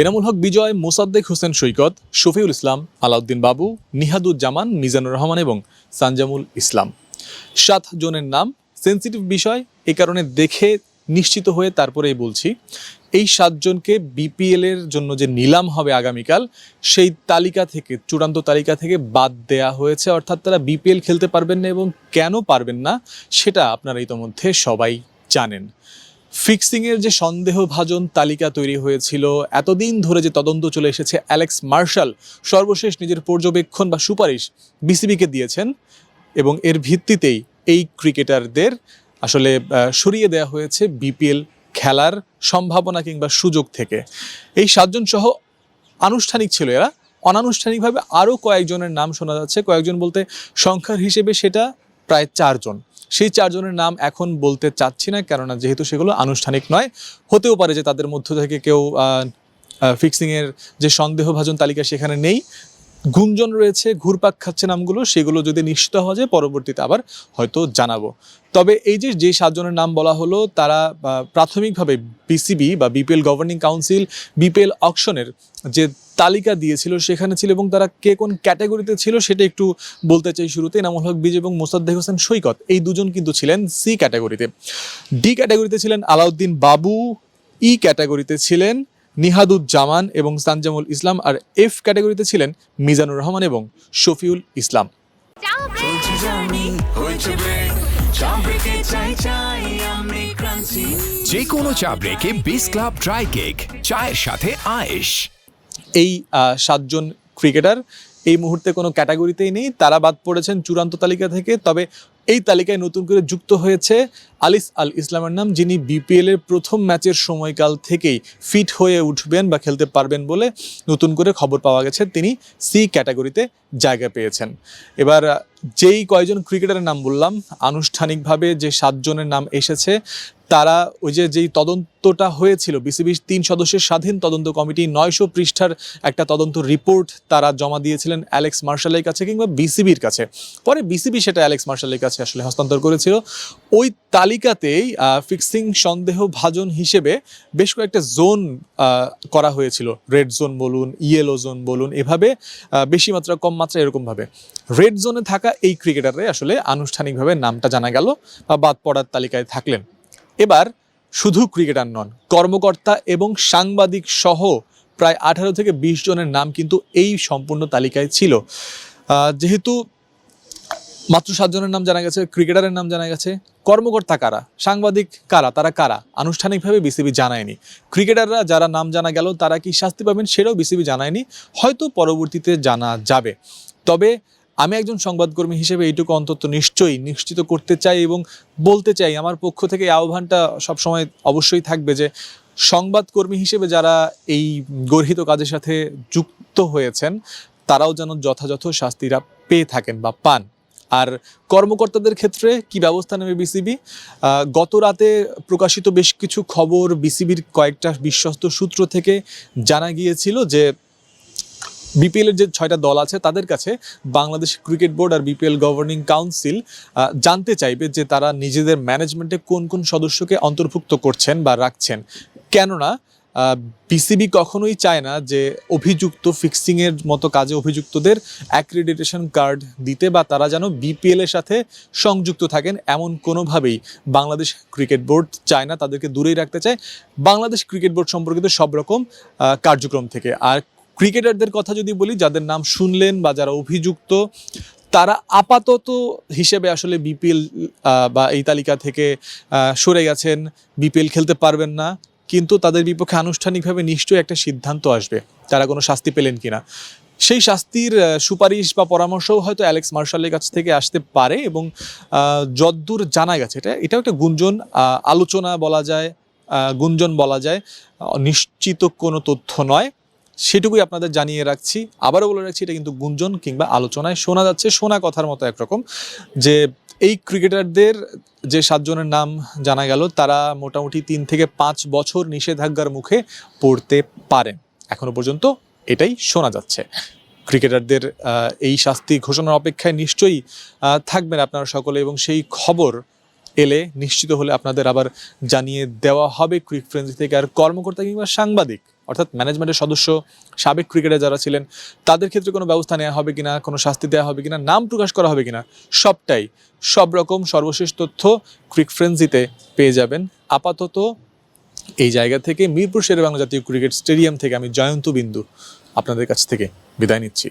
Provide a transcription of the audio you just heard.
এনামুল হক বিজয়, মোসাদ্দেক হোসেন সৈকত, শফিউল ইসলাম, আলাউদ্দিন বাবু, নিহাদুজ্জামান, মিজানুর রহমান এবং সানজামুল ইসলাম। সাত জনের নাম, সেন্সিটিভ বিষয়, এ কারণে দেখে নিশ্চিত হয়ে তারপরেই বলছি, এই সাতজনকে বিপিএল এর জন্য যে নিলাম হবে আগামীকাল, সেই তালিকা থেকে, চূড়ান্ত তালিকা থেকে বাদ দেয়া হয়েছে। অর্থাৎ তারা বিপিএল খেলতে পারবেন না এবং কেন পারবেন না, সেটা আপনারা ইতোমধ্যে সবাই জানেন। ফিক্সিংয়ের যে সন্দেহভাজন তালিকা তৈরি হয়েছিল, এতদিন ধরে যে তদন্ত চলে এসেছে, অ্যালেক্স মার্শাল সর্বশেষ নিজের পর্যবেক্ষণ বা সুপারিশ বিসিবিকে দিয়েছেন এবং এর ভিত্তিতেই এই ক্রিকেটারদের আসলে সরিয়ে দেওয়া হয়েছে বিপিএল খেলার সম্ভাবনা কিংবা সুযোগ থেকে। এই সাতজন সহ আনুষ্ঠানিক ছিল এরা। অনানুষ্ঠানিকভাবে আরও কয়েকজনের নাম শোনা যাচ্ছে। কয়েকজন বলতে সংখ্যার হিসেবে সেটা প্রায় চারজন। সেই চারজনের নাম এখন বলতে চাচ্ছি না, কেননা যেহেতু সেগুলো আনুষ্ঠানিক নয়, হতেও পারে যে তাদের মধ্য থেকে কেউ ফিক্সিংয়ের যে সন্দেহভাজন তালিকা সেখানে নেই। গুঞ্জন রয়েছে, ঘুরপাক খাচ্ছে নামগুলো, সেগুলো যদি নিশ্চিত হওয়া যায়, পরবর্তীতে আবার হয়তো জানাব। তবে এই যে যে সাতজনের নাম বলা হলো, তারা প্রাথমিকভাবে বিসিবি বা বিপিএল গভর্নিং কাউন্সিল বিপিএল অকশনের যে তালিকা দিয়েছিল, সেখানে ছিল এবং তারা কে কোন ক্যাটাগরিতে ছিল, সেটা একটু বলতে চাই শুরুতে নামুল হক বিজ এবং মোসাদ্দেক হোসেন সৈকত, এই দুজন কিন্তু ছিলেন সি ক্যাটাগরিতে। ডি ক্যাটাগরিতে ছিলেন আলাউদ্দিন বাবু ই ক্যাটাগরিতে ছিলেন নিহাদুজ্জামান এবং সানজামুল ইসলাম আর এফ ক্যাটাগরিতে ছিলেন মিজানুর রহমান এবং শফিউল ইসলাম। যে কোনো চা ব্রেকে বিস ক্লাব ড্রাই কেক চায়ের সাথে আয়েশ। এই সাতজন ক্রিকেটার এই মুহূর্তে কোনো ক্যাটাগরিতেই নেই তারা বাদ পড়েছেন চূড়ান্ত তালিকা থেকে তবে এই তালিকায় নতুন করে যুক্ত হয়েছে আলিস আল ইসলামের নাম, যিনি বিপিএল এর প্রথম ম্যাচের সময়কাল থেকেই ফিট হয়ে উঠবেন বা খেলতে পারবেন বলে নতুন করে খবর পাওয়া গেছে। তিনি সি ক্যাটাগরিতে জায়গা পেয়েছেন। এবার, যেই কয়জন ক্রিকেটারের নাম বললাম, আনুষ্ঠানিকভাবে যে সাতজনের নাম এসেছে তারা ওই যে, যেই তদন্তটা হয়েছিল বিসিবির তিন সদস্যের স্বাধীন তদন্ত কমিটি নয়শো পৃষ্ঠার একটা তদন্ত রিপোর্ট তারা জমা দিয়েছিলেন অ্যালেক্স মার্শালের কাছে কিংবা বিসিবির কাছে। পরে বিসিবি সেটা অ্যালেক্স মার্শালের কাছে আসলে হস্তান্তর করেছিল। ওই তালিকাতেই ফিক্সিং সন্দেহ ভাজন হিসেবে বেশ কয়েকটা জোন করা হয়েছিল। রেড জোন বলুন ইয়েলো জোন বলুন, এভাবে বেশি মাত্রা, কম মাত্রা, এরকমভাবে। রেড জোনে থাকা এই ক্রিকেটাররা আসলে আনুষ্ঠানিকভাবে নামটা জানা গেল বা বাদ পড়ার তালিকায় থাকলেন। এবার শুধু ক্রিকেটার নন, কর্মকর্তা এবং সাংবাদিক সহ প্রায় আঠারো থেকে বিশ জনের নাম কিন্তু এই সম্পূর্ণ তালিকায় ছিল। যেহেতু মাত্র সাতজনের নাম জানা গেছে, ক্রিকেটারের নাম জানা গেছে, কর্মকর্তা কারা, সাংবাদিক কারা, তারা কারা, আনুষ্ঠানিকভাবে বিসিবি জানায়নি। ক্রিকেটাররা যারা নাম জানা গেল, তারা কি শাস্তি পাবেন সেটাও বিসিবি জানায়নি, হয়তো পরবর্তীতে জানা যাবে। তবে আমি একজন সংবাদকর্মী হিসেবে এইটুকু অন্তত নিশ্চয়ই নিশ্চিত করতে চাই এবং বলতে চাই, আমার পক্ষ থেকে আহ্বানটা সবসময় অবশ্যই থাকবে যে সংবাদকর্মী হিসেবে যারা এই গর্হিত কাজের সাথে যুক্ত হয়েছেন, তারাও যেন যথাযথ শাস্তিরা পেয়ে থাকেন বা পান। আর কর্মকর্তাদের ক্ষেত্রে কি ব্যবস্থা নেবে বিসিবি? গত রাতে প্রকাশিত বেশ কিছু খবর বিসিবির কয়েকটা বিশ্বস্ত সূত্র থেকে জানা গিয়েছিল যে বিপিএল এর যে ছয়টা দল আছে, তাদের কাছে বাংলাদেশ ক্রিকেট বোর্ড আর বিপিএল গভর্নিং কাউন্সিল জানতে চাইবে যে তারা নিজেদের ম্যানেজমেন্টে কোন কোন সদস্যকে অন্তর্ভুক্ত করছেন বা রাখছেন। কেননা বিসিবি কখনোই চায় না যে অভিযুক্ত ফিক্সিংয়ের মতো কাজে অভিযুক্তদের অ্যাক্রিডিটেশন কার্ড দিতে বা তারা যেন বিপিএল এর সাথে সংযুক্ত থাকেন এমন কোনোভাবেই বাংলাদেশ ক্রিকেট বোর্ড চায় না, তাদেরকে দূরেই রাখতে চায়। বাংলাদেশ ক্রিকেট বোর্ড সম্পর্কিত সব রকম কার্যক্রম থেকে। আর ক্রিকেটারদের কথা যদি বলি, যাদের নাম শুনলেন বা যারা অভিযুক্ত, তারা আপাতত হিসেবে আসলে বিপিএল বা এই তালিকা থেকে সরে গেছেন। বিপিএল খেলতে পারবেন না, কিন্তু তাদের বিপক্ষে আনুষ্ঠানিকভাবে নিশ্চয়ই একটা সিদ্ধান্ত আসবে। তারা কোনো শাস্তি পেলেন কিনা। সেই শাস্তির সুপারিশ বা পরামর্শও হয়তো অ্যালেক্স মার্শালের কাছ থেকে আসতে পারে এবং যদ্দূর জানা গেছে, এটা, এটাও একটা গুঞ্জন আলোচনা বলা যায় গুঞ্জন বলা যায়। নিশ্চিত কোনো তথ্য নয়। সেটুকুই আপনাদের জানিয়ে রাখছি। আবারও বলে রাখছি, এটা কিন্তু গুঞ্জন কিংবা আলোচনায় শোনা যাচ্ছে, শোনা কথার মতো একরকম। যে এই ক্রিকেটারদের যে সাতজনের নাম জানা গেল, তারা মোটামুটি তিন থেকে পাঁচ বছর নিষেধাজ্ঞার মুখে পড়তে পারেন এখনও পর্যন্ত এটাই শোনা যাচ্ছে। ক্রিকেটারদের এই শাস্তি ঘোষণার অপেক্ষায় নিশ্চয়ই থাকবেন আপনারা সকলে এবং সেই খবর এলে নিশ্চিত হলে আপনাদের আবার জানিয়ে দেওয়া হবে ক্রিক ফ্রেন্সি থেকে। আর কর্মকর্তা কিংবা সাংবাদিক অর্থাৎ ম্যানেজমেন্টের সদস্য, সাবেক ক্রিকেটার যারা ছিলেন, তাদের ক্ষেত্রে কোনো ব্যবস্থা নেওয়া হবে কিনা, কোনো শাস্তি দেওয়া হবে কিনা, নাম প্রকাশ করা হবে কিনা, সবটাই, সব রকম সর্বশেষ তথ্য ক্রিক ফ্রেন্সিতে পেয়ে যাবেন। আপাতত এই জায়গা থেকে মিরপুর শেরেবাংলা জাতীয় ক্রিকেট স্টেডিয়াম থেকে আমি জয়ন্ত বিন্দু আপনাদের কাছ থেকে বিদায় নিচ্ছি।